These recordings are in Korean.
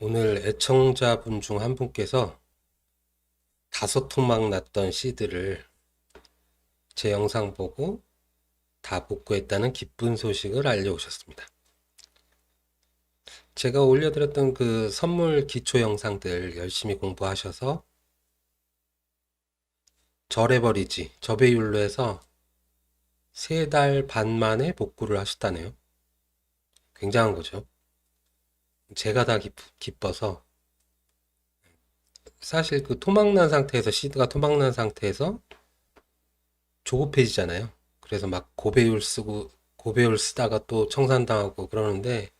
오늘 애청자분 중 한 분께서 다섯 토막 났던 시드를 제 영상 보고 다 복구했다는 기쁜 소식을 알려오셨습니다. 제가 올려드렸던 그 선물 기초 영상들 열심히 공부하셔서 절해버리지, 저배율로 해서 세 달 반 만에 복구를 하셨다네요. 굉장한 거죠. 제가 다 기, 기뻐서 사실 그 토막난 상태에서 시드가 토막난 상태에서 조급해지잖아요. 그래서 막 고배율 쓰고 고배율 쓰다가 또 청산당하고 그러는데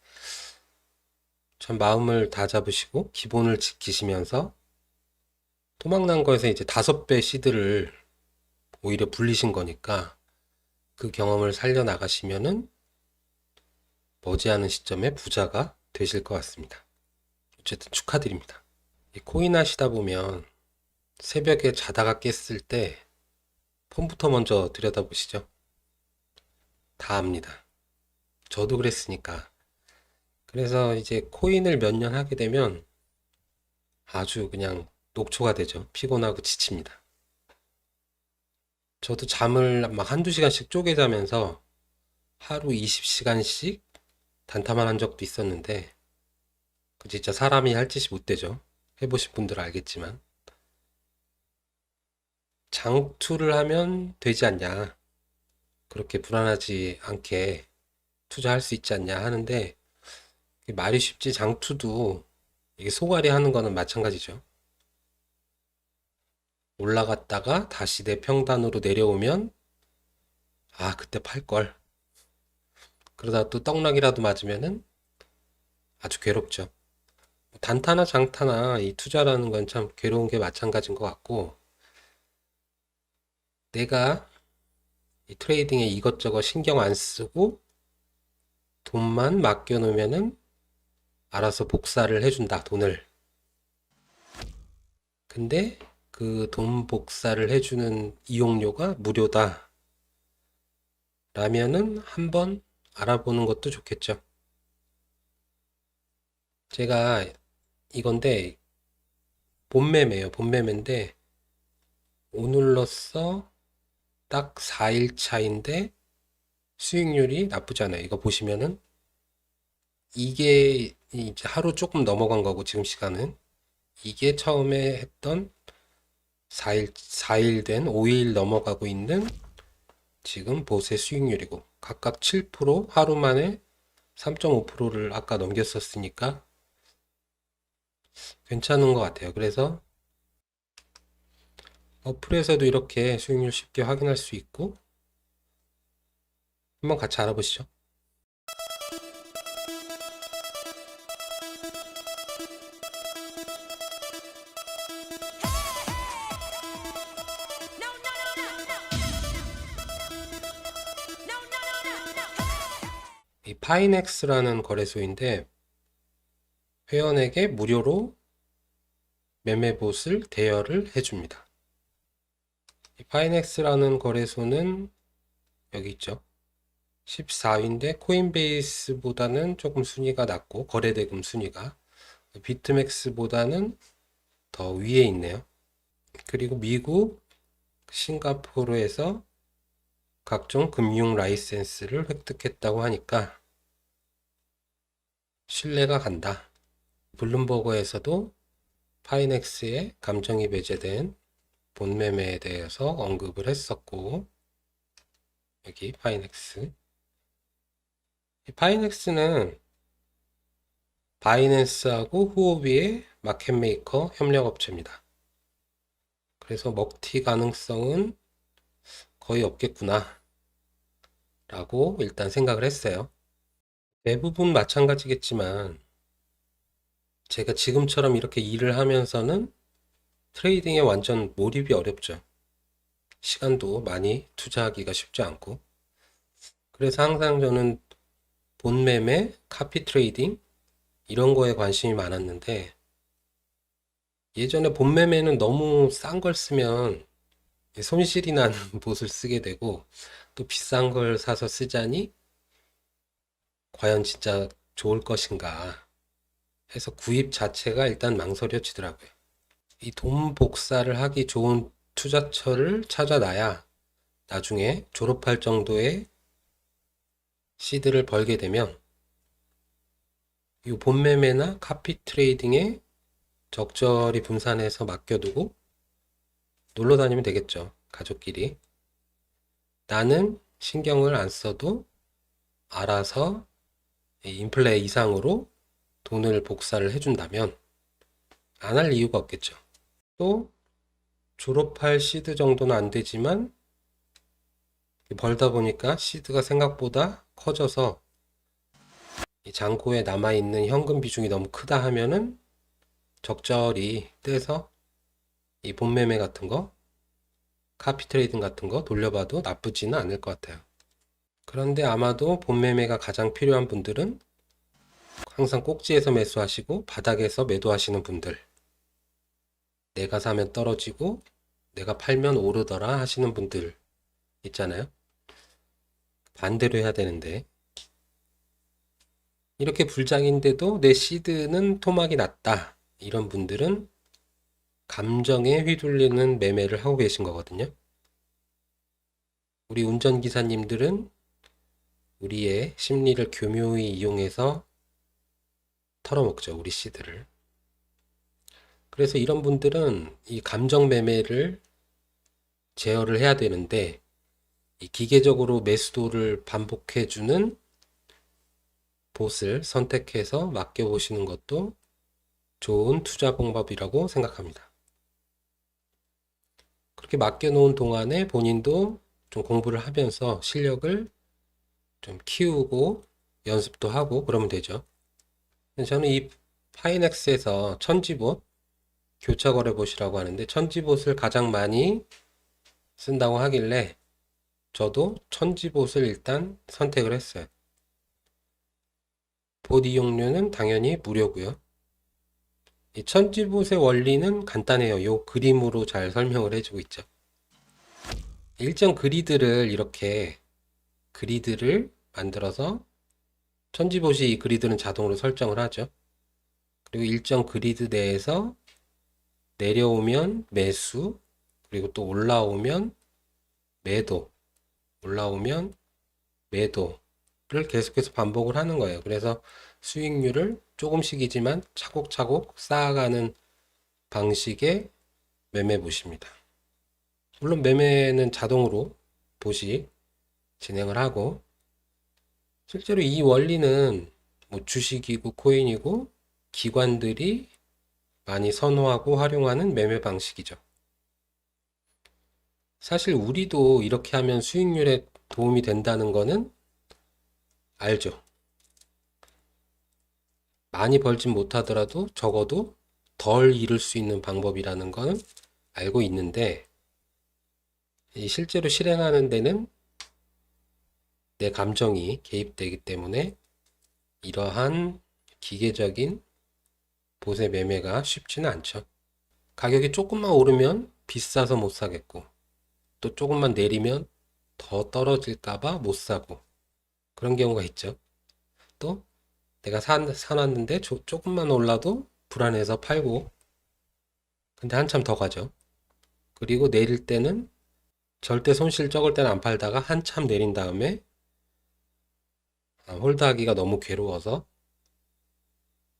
참 마음을 다 잡으시고 기본을 지키시면서 토막난 거에서 이제 다섯 배 시드를 오히려 불리신 거니까 그 경험을 살려 나가시면은 머지않은 시점에 부자가 되실 것 같습니다. 어쨌든 축하드립니다. 이 코인 하시다 보면 새벽에 자다가 깼을 때 폰부터 먼저 들여다보시죠. 다 압니다. 저도 그랬으니까. 그래서 이제 코인을 몇 년 하게 되면 아주 그냥 녹초가 되죠. 피곤하고 지칩니다. 저도 잠을 막 한두 시간씩 쪼개 자면서 하루 20시간씩 단타만 한 적도 있었는데 그 진짜 사람이 할 짓이 못 되죠. 해보신 분들은 알겠지만 장투를 하면 되지 않냐 그렇게 불안하지 않게 투자할 수 있지 않냐 하는데 말이 쉽지 장투도 이게 소갈이 하는 거는 마찬가지죠. 올라갔다가 다시 내 평단으로 내려오면 아 그때 팔걸 그러다 또 떡락이라도 맞으면은 아주 괴롭죠. 단타나 장타나 이 투자라는 건 참 괴로운 게 마찬가지인 것 같고, 내가 이 트레이딩에 이것저것 신경 안 쓰고 돈만 맡겨 놓으면은 알아서 복사를 해준다, 돈을. 근데 그 돈 복사를 해주는 이용료가 무료다. 라면은 한번 알아보는 것도 좋겠죠. 제가 이건데 본매매예요. 본매매인데 오늘로써 딱 4일 차인데 수익률이 나쁘지 않아요. 이거 보시면은 이게 이제 하루 조금 넘어간 거고 지금 시간은 이게 처음에 했던 4일 4일 된 5일 넘어가고 있는 지금 보세 수익률이고 각각 7% 하루 만에 3.5%를 아까 넘겼었으니까 괜찮은 것 같아요. 그래서 어플에서도 이렇게 수익률 쉽게 확인할 수 있고 한번 같이 알아보시죠. 파이넥스라는 거래소인데 회원에게 무료로 매매봇을 대여를 해줍니다. 이 파이넥스라는 거래소는 여기 있죠. 14위인데 코인베이스보다는 조금 순위가 낮고 거래대금 순위가 비트맥스보다는 더 위에 있네요. 그리고 미국, 싱가포르에서 각종 금융 라이센스를 획득했다고 하니까 신뢰가 간다. 블룸버그에서도 파이넥스에 감정이 배제된 본매매에 대해서 언급을 했었고 여기 파이넥스 이 파이넥스는 바이낸스하고 후오비의 마켓메이커 협력업체입니다. 그래서 먹튀 가능성은 거의 없겠구나 라고 일단 생각을 했어요. 대부분 마찬가지겠지만 제가 지금처럼 이렇게 일을 하면서는 트레이딩에 완전 몰입이 어렵죠. 시간도 많이 투자하기가 쉽지 않고. 그래서 항상 저는 본매매, 카피 트레이딩 이런 거에 관심이 많았는데 예전에 본매매는 너무 싼 걸 쓰면 손실이 나는 봇을 쓰게 되고 또 비싼 걸 사서 쓰자니 과연 진짜 좋을 것인가 해서 구입 자체가 일단 망설여 지더라고요. 이 돈 복사를 하기 좋은 투자처를 찾아놔야 나중에 졸업할 정도의 시드를 벌게 되면 이 본매매나 카피 트레이딩에 적절히 분산해서 맡겨두고 놀러 다니면 되겠죠. 가족끼리. 나는 신경을 안 써도 알아서 이 인플레 이상으로 돈을 복사를 해준다면 안 할 이유가 없겠죠. 또 졸업할 시드 정도는 안 되지만 벌다 보니까 시드가 생각보다 커져서 이 잔고에 남아있는 현금 비중이 너무 크다 하면은 적절히 떼서 이 본매매 같은 거, 카피 트레이딩 같은 거 돌려봐도 나쁘지는 않을 것 같아요. 그런데 아마도 본매매가 가장 필요한 분들은 항상 꼭지에서 매수하시고 바닥에서 매도하시는 분들, 내가 사면 떨어지고 내가 팔면 오르더라 하시는 분들 있잖아요. 반대로 해야 되는데 이렇게 불장인데도 내 시드는 토막이 났다. 이런 분들은 감정에 휘둘리는 매매를 하고 계신 거거든요. 우리 운전기사님들은 우리의 심리를 교묘히 이용해서 털어먹죠. 우리 시드를. 그래서 이런 분들은 이 감정 매매를 제어를 해야 되는데 이 기계적으로 매수도를 반복해주는 봇을 선택해서 맡겨보시는 것도 좋은 투자 방법이라고 생각합니다. 그렇게 맡겨놓은 동안에 본인도 좀 공부를 하면서 실력을 좀 키우고 연습도 하고 그러면 되죠. 저는 이 파이넥스에서 천지봇 교차거래봇이라고 하는데 천지봇을 가장 많이 쓴다고 하길래 저도 천지봇을 일단 선택을 했어요. 봇 이용료는 당연히 무료고요. 이 천지봇의 원리는 간단해요. 요 그림으로 잘 설명을 해주고 있죠. 일정 그리드를 이렇게 그리드를 만들어서 천지봇이 이 그리드는 자동으로 설정을 하죠. 그리고 일정 그리드 내에서 내려오면 매수, 그리고 또 올라오면 매도, 올라오면 매도를 계속해서 반복을 하는 거예요. 그래서 수익률을 조금씩이지만 차곡차곡 쌓아가는 방식의 매매 봇입니다. 물론 매매는 자동으로 봇이 진행을 하고 실제로 이 원리는 뭐 주식이고 코인이고 기관들이 많이 선호하고 활용하는 매매 방식이죠. 사실 우리도 이렇게 하면 수익률에 도움이 된다는 거는 알죠. 많이 벌진 못하더라도 적어도 덜 잃을 수 있는 방법이라는 건 알고 있는데 이 실제로 실행하는 데는 내 감정이 개입되기 때문에 이러한 기계적인 보세 매매가 쉽지는 않죠. 가격이 조금만 오르면 비싸서 못 사겠고, 또 조금만 내리면 더 떨어질까봐 못 사고, 그런 경우가 있죠. 또 내가 사, 사놨는데 조, 조금만 올라도 불안해서 팔고, 근데 한참 더 가죠. 그리고 내릴 때는 절대 손실 적을 때는 안 팔다가 한참 내린 다음에 아, 홀드하기가 너무 괴로워서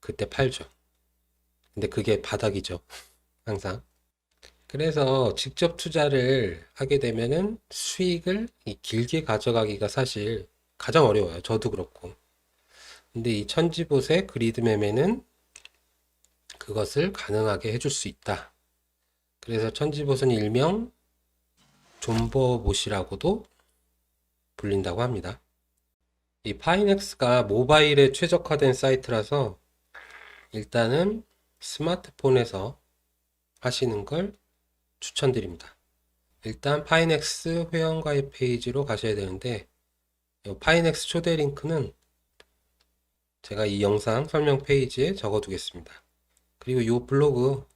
그때 팔죠. 근데 그게 바닥이죠. 항상. 그래서 직접 투자를 하게 되면은 수익을 이 길게 가져가기가 사실 가장 어려워요. 저도 그렇고. 근데 이 천지봇의 그리드 매매는 그것을 가능하게 해줄 수 있다. 그래서 천지봇은 일명 존버봇이라고도 불린다고 합니다. 이 파이넥스가 모바일에 최적화된 사이트라서 일단은 스마트폰에서 하시는 걸 추천드립니다. 일단 파이넥스 회원가입 페이지로 가셔야 되는데 이 파이넥스 초대 링크는 제가 이 영상 설명 페이지에 적어 두겠습니다. 그리고 이 블로그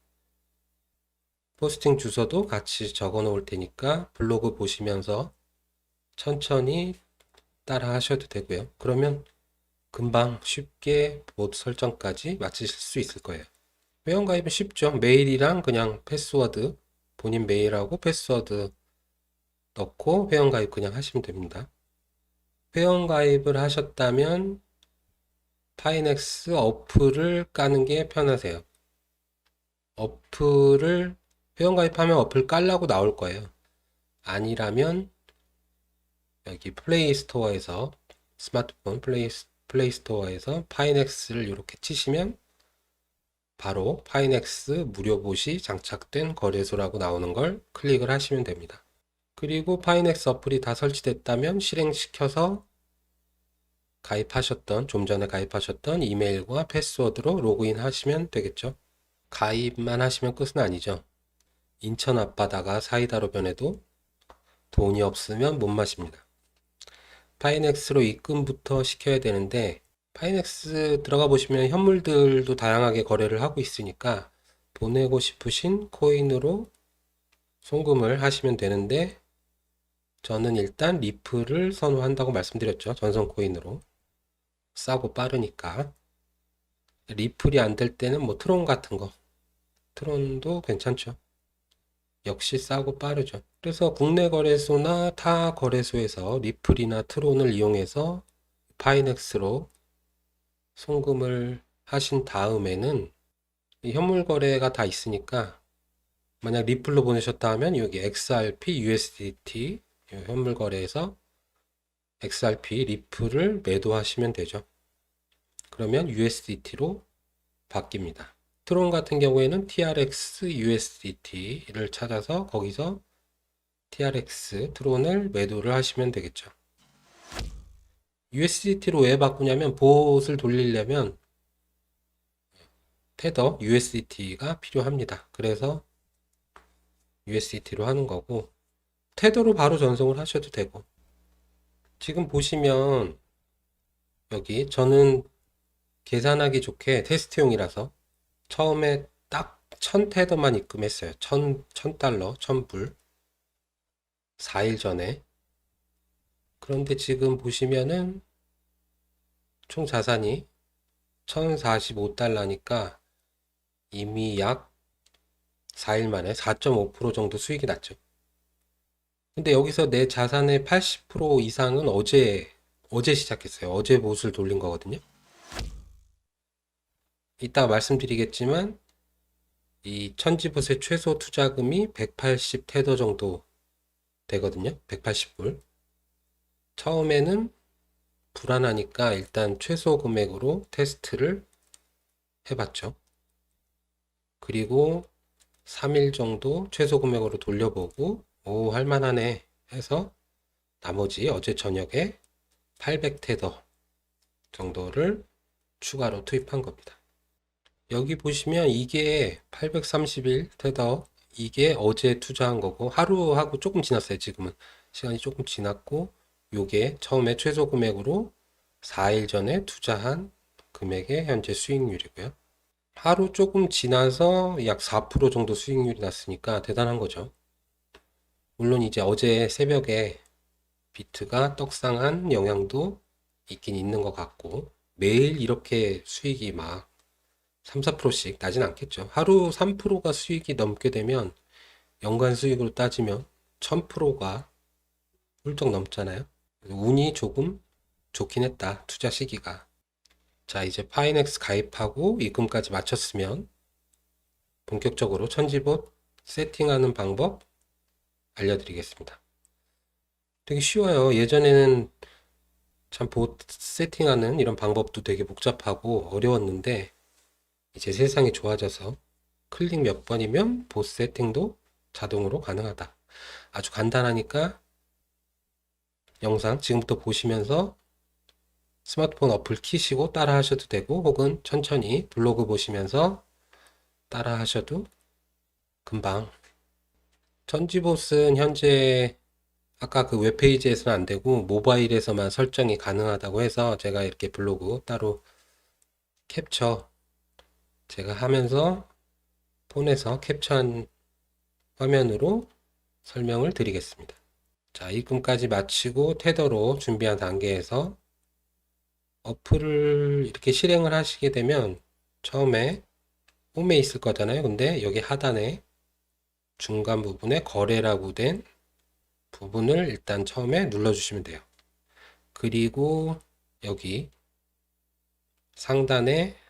포스팅 주소도 같이 적어 놓을 테니까 블로그 보시면서 천천히 따라 하셔도 되고요. 그러면 금방 쉽게 보드 설정까지 마치실 수 있을 거예요. 회원가입은 쉽죠. 메일이랑 그냥 패스워드, 본인 메일하고 패스워드 넣고 회원가입 그냥 하시면 됩니다. 회원가입을 하셨다면 파이넥스 어플을 까는 게 편하세요. 어플을 회원가입하면 어플 깔라고 나올 거예요. 아니라면 여기 플레이 스토어에서 스마트폰 플레이, 플레이 스토어에서 파이넥스를 이렇게 치시면 바로 파이넥스 무료 봇이 장착된 거래소라고 나오는 걸 클릭을 하시면 됩니다. 그리고 파이넥스 어플이 다 설치됐다면 실행시켜서 가입하셨던, 좀 전에 가입하셨던 이메일과 패스워드로 로그인 하시면 되겠죠. 가입만 하시면 끝은 아니죠. 인천 앞바다가 사이다로 변해도 돈이 없으면 못 마십니다. 파이넥스로 입금부터 시켜야 되는데 파이넥스 들어가 보시면 현물들도 다양하게 거래를 하고 있으니까 보내고 싶으신 코인으로 송금을 하시면 되는데 저는 일단 리플을 선호한다고 말씀드렸죠. 전선 코인으로 싸고 빠르니까 리플이 안 될 때는 뭐 트론 같은 거 트론도 괜찮죠. 역시 싸고 빠르죠. 그래서 국내 거래소나 타 거래소에서 리플이나 트론을 이용해서 파이넥스로 송금을 하신 다음에는 이 현물 거래가 다 있으니까 만약 리플로 보내셨다 하면 여기 XRP, USDT 이 현물 거래에서 XRP 리플을 매도하시면 되죠. 그러면 USDT로 바뀝니다. 트론 같은 경우에는 TRX USDT를 찾아서 거기서 TRX 트론을 매도를 하시면 되겠죠. USDT로 왜 바꾸냐면 보옷을 돌리려면 테더 USDT가 필요합니다. 그래서 USDT로 하는 거고 테더로 바로 전송을 하셔도 되고 지금 보시면 여기 저는 계산하기 좋게 테스트용이라서 처음에 딱 1000테더만 입금했어요. 1000, 1000달러, 1000불. 4일 전에. 그런데 지금 보시면은 총 자산이 1045달러니까 이미 약 4일 만에 4.5% 정도 수익이 났죠. 근데 여기서 내 자산의 80% 이상은 어제, 어제 시작했어요. 어제 못을 돌린 거거든요. 이따 말씀드리겠지만 이 천지붓의 최소 투자금이 180 테더 정도 되거든요. 180불. 처음에는 불안하니까 일단 최소 금액으로 테스트를 해봤죠. 그리고 3일 정도 최소 금액으로 돌려보고 오 할만하네 해서 나머지 어제 저녁에 800 테더 정도를 추가로 투입한 겁니다. 여기 보시면 이게 831 테더 이게 어제 투자한 거고 하루하고 조금 지났어요 지금은. 시간이 조금 지났고 요게 처음에 최소 금액으로 4일 전에 투자한 금액의 현재 수익률이고요. 하루 조금 지나서 약 4% 정도 수익률이 났으니까 대단한 거죠. 물론 이제 어제 새벽에 비트가 떡상한 영향도 있긴 있는 것 같고 매일 이렇게 수익이 막 3, 4%씩 나진 않겠죠. 하루 3%가 수익이 넘게 되면 연간 수익으로 따지면 1000%가 훌쩍 넘잖아요. 운이 조금 좋긴 했다. 투자 시기가. 자, 이제 파이넥스 가입하고 입금까지 마쳤으면 본격적으로 천지봇 세팅하는 방법 알려드리겠습니다. 되게 쉬워요. 예전에는 참 봇 세팅하는 이런 방법도 되게 복잡하고 어려웠는데 이제 세상이 좋아져서 클릭 몇 번이면 봇 세팅도 자동으로 가능하다. 아주 간단하니까 영상 지금부터 보시면서 스마트폰 어플 키시고 따라 하셔도 되고 혹은 천천히 블로그 보시면서 따라 하셔도 금방 천지봇은 현재 아까 그 웹페이지에서는 안 되고 모바일에서만 설정이 가능하다고 해서 제가 이렇게 블로그 따로 캡처 제가 하면서 폰에서 캡처한 화면으로 설명을 드리겠습니다. 자, 입금까지 마치고 테더로 준비한 단계에서 어플을 이렇게 실행을 하시게 되면 처음에 홈에 있을 거잖아요. 근데 여기 하단에 중간 부분에 거래라고 된 부분을 일단 처음에 눌러주시면 돼요. 그리고 여기 상단에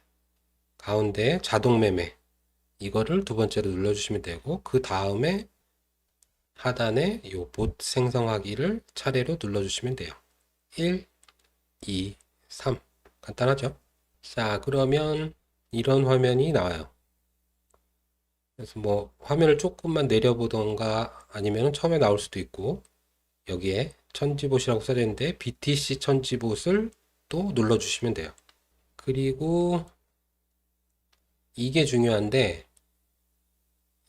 가운데 자동 매매 이거를 두 번째로 눌러주시면 되고 그 다음에 하단에 요 봇 생성하기를 차례로 눌러주시면 돼요. 1, 2, 3 간단하죠? 자 그러면 이런 화면이 나와요. 그래서 뭐 화면을 조금만 내려보던가 아니면 처음에 나올 수도 있고 여기에 천지봇이라고 써져 있는데 BTC 천지봇을 또 눌러주시면 돼요. 그리고 이게 중요한데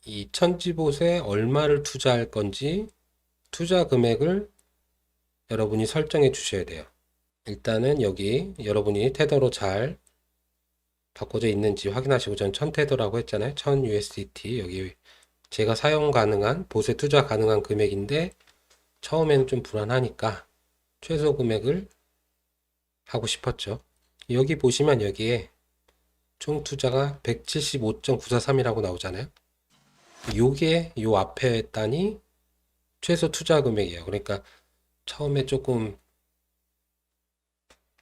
이 천지봇에 얼마를 투자할 건지 투자 금액을 여러분이 설정해 주셔야 돼요. 일단은 여기 여러분이 테더로 잘 바꿔져 있는지 확인하시고 전 1000테더라고 했잖아요. 1000 USDT 여기 제가 사용 가능한 보세 투자 가능한 금액인데 처음에는 좀 불안하니까 최소 금액을 하고 싶었죠. 여기 보시면 여기에 총 투자가 175.943이라고 나오잖아요. 요게 요 앞에 단이 최소 투자 금액이에요. 그러니까 처음에 조금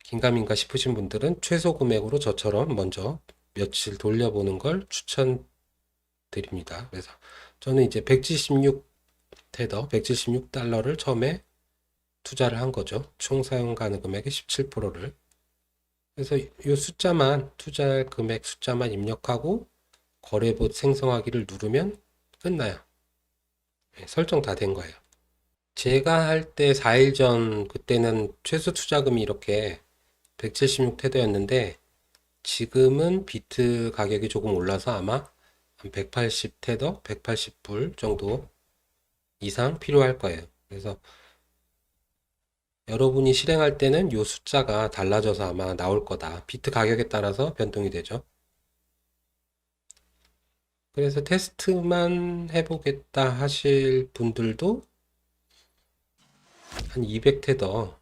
긴가민가 싶으신 분들은 최소 금액으로 저처럼 먼저 며칠 돌려보는 걸 추천드립니다. 그래서 저는 이제 176 테더, 176달러를 처음에 투자를 한 거죠. 총 사용 가능 금액의 17%를. 그래서 이 숫자만, 투자 금액 숫자만 입력하고 거래봇 생성하기를 누르면 끝나요. 네, 설정 다 된 거예요. 제가 할 때 4일 전 그때는 최소 투자금이 이렇게 176 테더였는데 지금은 비트 가격이 조금 올라서 아마 한 180 테더, 180불 정도 이상 필요할 거예요. 그래서 여러분이 실행할 때는 이 숫자가 달라져서 아마 나올 거다. 비트 가격에 따라서 변동이 되죠. 그래서 테스트만 해보겠다 하실 분들도 한 200테더,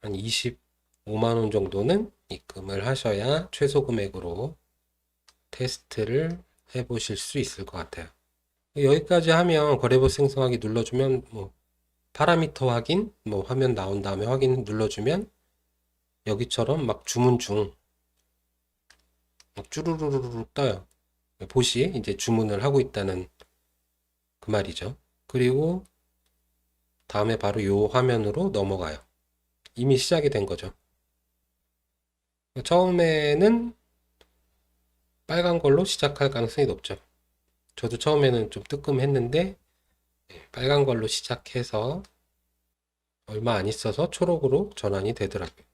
한 25만 원 정도는 입금을 하셔야 최소 금액으로 테스트를 해보실 수 있을 것 같아요. 여기까지 하면 거래봇 생성하기 눌러주면 뭐 파라미터 확인, 뭐 화면 나온 다음에 확인 눌러주면 여기처럼 막 주문 중 막 쭈루루루루 떠요. 보시 이제 주문을 하고 있다는 그 말이죠. 그리고 다음에 바로 요 화면으로 넘어가요. 이미 시작이 된 거죠. 처음에는 빨간 걸로 시작할 가능성이 높죠. 저도 처음에는 좀 뜨끔했는데 예, 빨간 걸로 시작해서 얼마 안 있어서 초록으로 전환이 되더라고요.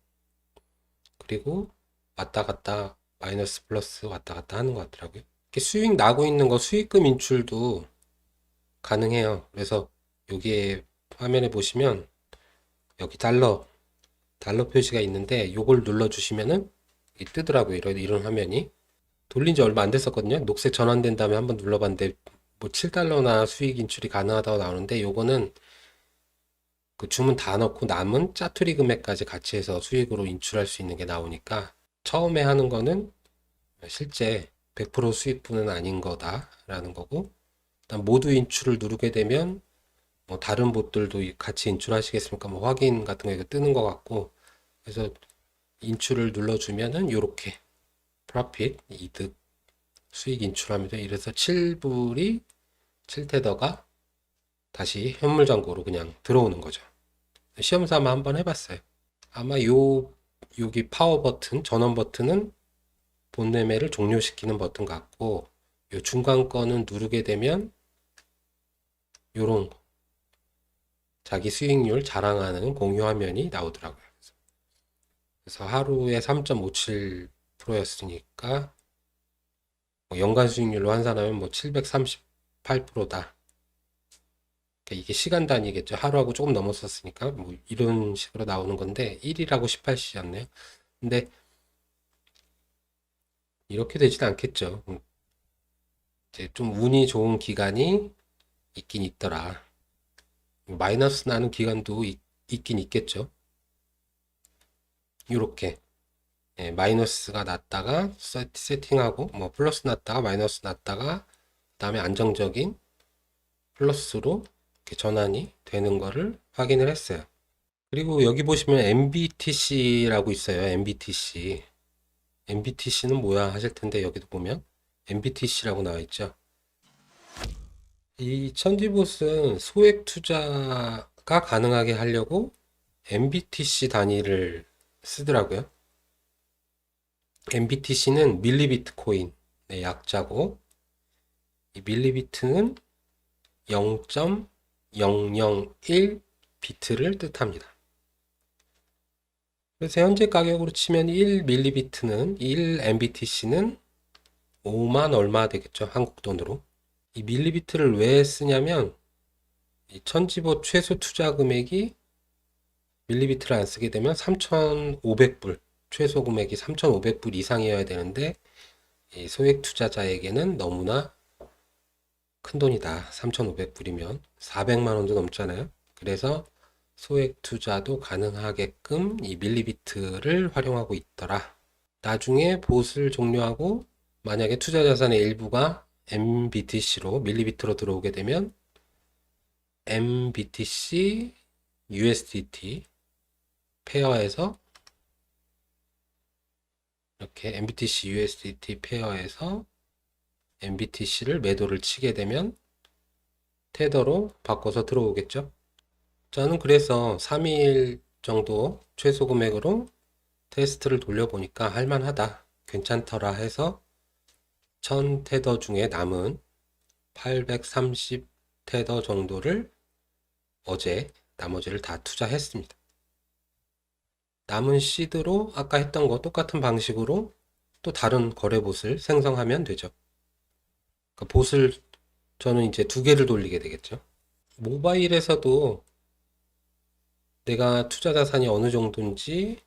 그리고 왔다 갔다 마이너스 플러스 왔다 갔다 하는 것 같더라고요. 이렇게 수익 나고 있는 거 수익금 인출도 가능해요. 그래서 여기에 화면에 보시면 여기 달러 달러 표시가 있는데 요걸 눌러 주시면은 뜨더라고요. 이런 이런 화면이 돌린 지 얼마 안 됐었거든요. 녹색 전환된 다음에 한번 눌러봤는데 뭐 7달러나 수익 인출이 가능하다고 나오는데 요거는 그 주문 다 넣고 남은 짜투리 금액까지 같이 해서 수익으로 인출할 수 있는 게 나오니까 처음에 하는 거는 실제 100% 수익분은 아닌 거다라는 거고 일단 모두 인출을 누르게 되면 뭐 다른 봇들도 같이 인출하시겠습니까? 뭐 확인 같은 거 뜨는 것 같고 그래서 인출을 눌러주면은 요렇게 프로핏 이득 수익 인출합니다. 이래서 7불이 7테더가 다시 현물 잔고로 그냥 들어오는 거죠. 시험 삼아 한번 해봤어요. 아마 요 여기 파워 버튼 전원 버튼은 본 매매를 종료시키는 버튼 같고 요 중간 거는 누르게 되면 요런 자기 수익률 자랑하는 공유 화면이 나오더라고요. 그래서 하루에 3.57%였으니까 뭐 연간 수익률로 환산하면 뭐 738%다. 이게 시간 단위겠죠. 하루하고 조금 넘었었으니까 뭐 이런 식으로 나오는 건데 1이라고 18시였네요. 근데 이렇게 되진 않겠죠. 이제 좀 운이 좋은 기간이 있긴 있더라. 마이너스 나는 기간도 있, 있긴 있겠죠. 이렇게 예, 마이너스가 났다가 세- 세팅하고 뭐 플러스 났다가 마이너스 났다가 그 다음에 안정적인 플러스로 전환이 되는 거를 확인을 했어요. 그리고 여기 보시면 MBTC라고 있어요. MBTC. MBTC는 뭐야 하실 텐데 여기도 보면 MBTC라고 나와 있죠. 이 천지봇은 소액 투자가 가능하게 하려고 MBTC 단위를 쓰더라고요. MBTC는 밀리비트코인의 약자고 이 밀리비트는 0.001 비트를 뜻합니다. 그래서 현재 가격으로 치면 1 밀리비트는 1 MBTC는 5만 얼마 되겠죠. 한국 돈으로. 이 밀리비트를 왜 쓰냐면 이 천지보 최소 투자 금액이 밀리비트를 안 쓰게 되면 3,500불 최소 금액이 3,500불 이상이어야 되는데 이 소액 투자자에게는 너무나 큰 돈이다. 3,500불이면 400만 원도 넘잖아요. 그래서 소액 투자도 가능하게끔 이 밀리비트를 활용하고 있더라. 나중에 봇을 종료하고 만약에 투자 자산의 일부가 MBTC로 밀리비트로 들어오게 되면 MBTC USDT 페어에서 이렇게 MBTC USDT 페어에서 MBTC를 매도를 치게 되면 테더로 바꿔서 들어오겠죠. 저는 그래서 3일 정도 최소 금액으로 테스트를 돌려보니까 할만하다. 괜찮더라 해서 1000 테더 중에 남은 830 테더 정도를 어제 나머지를 다 투자했습니다. 남은 시드로 아까 했던 거 똑같은 방식으로 또 다른 거래봇을 생성하면 되죠. 그 봇을 저는 이제 두 개를 돌리게 되겠죠. 모바일에서도 내가 투자 자산이 어느 정도인지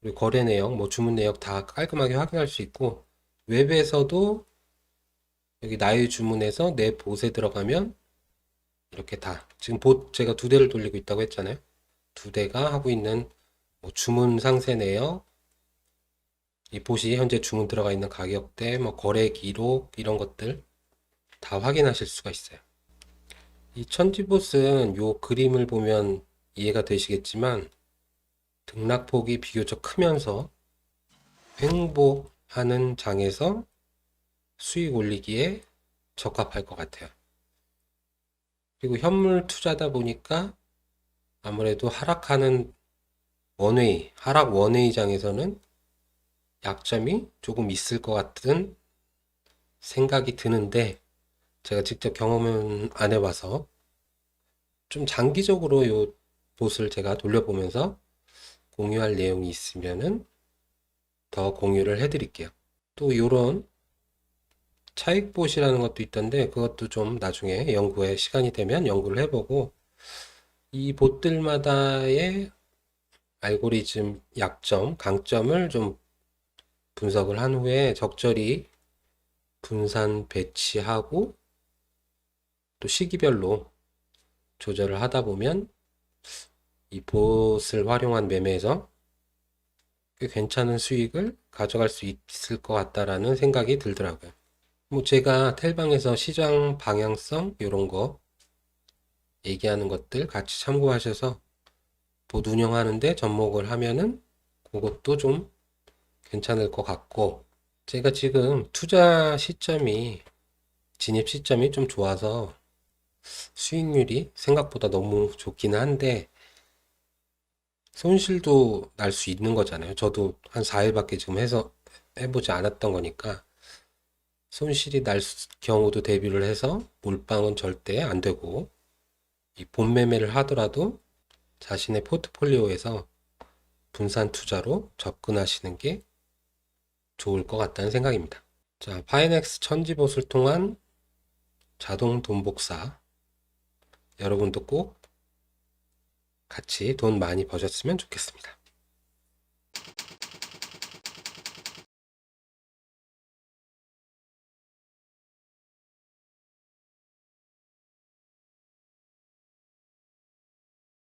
그리고 거래 내역, 뭐 주문 내역 다 깔끔하게 확인할 수 있고 웹에서도 여기 나의 주문에서 내 봇에 들어가면 이렇게 다 지금 봇 제가 두 대를 돌리고 있다고 했잖아요. 두 대가 하고 있는 뭐 주문 상세 내역, 이 봇이 현재 주문 들어가 있는 가격대, 뭐 거래 기록 이런 것들 다 확인하실 수가 있어요. 이 천지봇은 요 그림을 보면 이해가 되시겠지만 등락폭이 비교적 크면서 횡보하는 장에서 수익 올리기에 적합할 것 같아요. 그리고 현물 투자다 보니까 아무래도 하락하는 원웨이, 하락 원웨이 장에서는 약점이 조금 있을 것 같은 생각이 드는데 제가 직접 경험은 안 해봐서 좀 장기적으로 요 봇을 제가 돌려보면서 공유할 내용이 있으면은 더 공유를 해드릴게요. 또 요런 차익봇이라는 것도 있던데 그것도 좀 나중에 연구에 시간이 되면 연구를 해보고 이 봇들마다의 알고리즘 약점, 강점을 좀 분석을 한 후에 적절히 분산 배치하고 또 시기별로 조절을 하다 보면 이 봇을 활용한 매매에서 꽤 괜찮은 수익을 가져갈 수 있을 것 같다라는 생각이 들더라고요. 뭐 제가 텔방에서 시장 방향성 이런 거 얘기하는 것들 같이 참고하셔서 봇 운영하는데 접목을 하면은 그것도 좀 괜찮을 것 같고 제가 지금 투자 시점이 진입 시점이 좀 좋아서 수익률이 생각보다 너무 좋기는 한데 손실도 날 수 있는 거잖아요. 저도 한 4일밖에 지금 해서 해보지 않았던 거니까 손실이 날 수- 경우도 대비를 해서 몰빵은 절대 안 되고 이 본매매를 하더라도 자신의 포트폴리오에서 분산 투자로 접근하시는 게 좋을 것 같다는 생각입니다. 자, 파이넥스 천지봇을 통한 자동 돈 복사. 여러분도 꼭 같이 돈 많이 버셨으면 좋겠습니다.